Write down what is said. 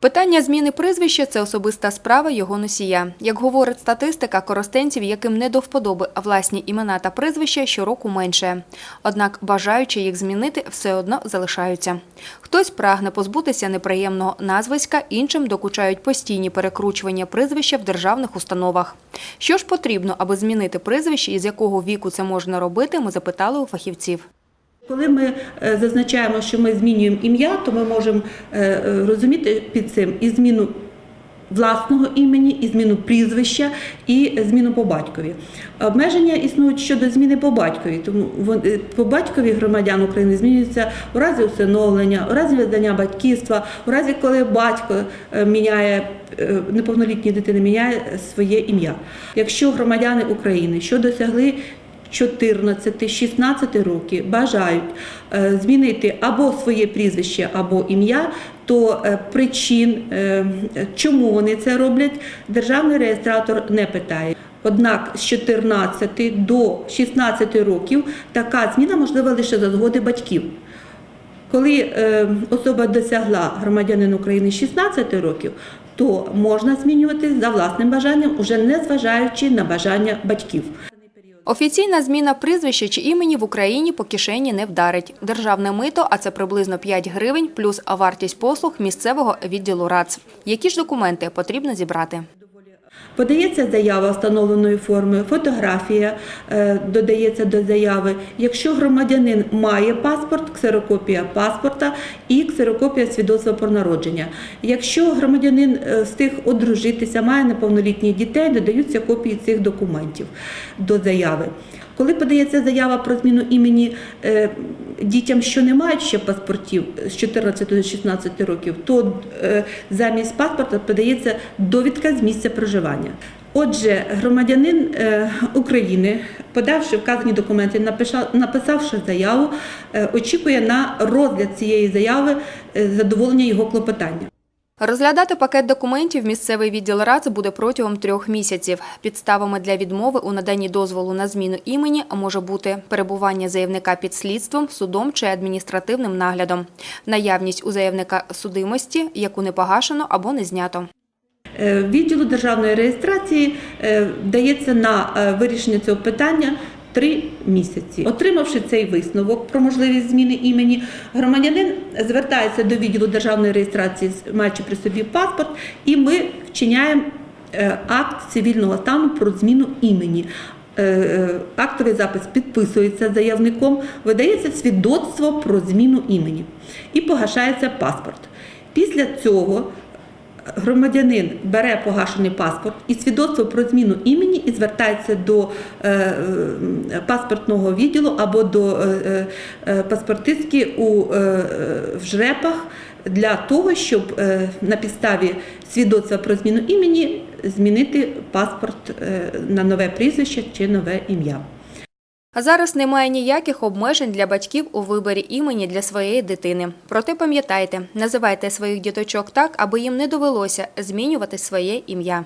Питання зміни прізвища це особиста справа його носія. Як говорить статистика, коростенців, яким не до вподоби власні імена та прізвища, щороку менше. Однак бажаючи їх змінити, все одно залишаються. Хтось прагне позбутися неприємного назвиська, іншим докучають постійні перекручування прізвища в державних установах. Що ж потрібно, аби змінити прізвище і з якого віку це можна робити, ми запитали у фахівців. Коли ми е, зазначаємо, що ми змінюємо ім'я, то ми можемо е, е, розуміти під цим і зміну власного імені, і зміну прізвища, і зміну по батькові. Обмеження існують щодо зміни по батькові, тому по батькові громадян України змінюються у разі усиновлення, у разі видання батьківства, у разі, коли батько міняє неповнолітньої дитини, міняє своє ім'я. Якщо громадяни України, що досягли 14-16 років бажають е, змінити або своє прізвище, або ім'я, то е, причин, е, чому вони це роблять, державний реєстратор не питає. Однак з 14 до 16 років така зміна можлива лише за згоди батьків. Коли особа досягла громадянин України 16 років, то можна змінювати за власним бажанням, уже не зважаючи на бажання батьків. Офіційна зміна прізвища чи імені в Україні по кишені не вдарить. Державне мито, а це приблизно 5 гривень, плюс вартість послуг місцевого відділу РАЦ. Які ж документи потрібно зібрати? Подається заява встановленої форми, фотографія е, додається до заяви. Якщо громадянин має паспорт, ксерокопія паспорта і ксерокопія свідоцтва про народження. Якщо громадянин е, встиг одружитися, має неповнолітніх дітей, додаються копії цих документів до заяви. Коли подається заява про зміну імені е, дітям, що не мають ще паспортів з 14 до 16 років, то е, замість паспорта подається довідка з місця проживання. Отже, громадянин е, України, подавши вказані документи, написавши заяву, очікує на розгляд цієї заяви задоволення його клопотання. Розглядати пакет документів місцевий відділ РАЦ буде протягом трьох місяців. Підставами для відмови у наданні дозволу на зміну імені може бути перебування заявника під слідством, судом чи адміністративним наглядом, наявність у заявника судимості, яку не погашено або не знято. Е, Відділу державної реєстрації е, дається на е, вирішення цього питання три місяці. Отримавши цей висновок про можливість зміни імені, громадянин звертається до відділу державної реєстрації, маючи при собі паспорт, і ми вчиняємо е, акт цивільного стану про зміну імені. Е, е, Актовий запис підписується заявником, видається свідоцтво про зміну імені і погашається паспорт. Після цього громадянин бере погашений паспорт і свідоцтво про зміну імені і звертається до е, паспортного відділу або до е, е, паспортистки у в жрепах для того, щоб на підставі свідоцтва про зміну імені змінити паспорт на нове прізвище чи нове ім'я. А зараз немає ніяких обмежень для батьків у виборі імені для своєї дитини. Проте пам'ятайте, називайте своїх діточок так, аби їм не довелося змінювати своє ім'я.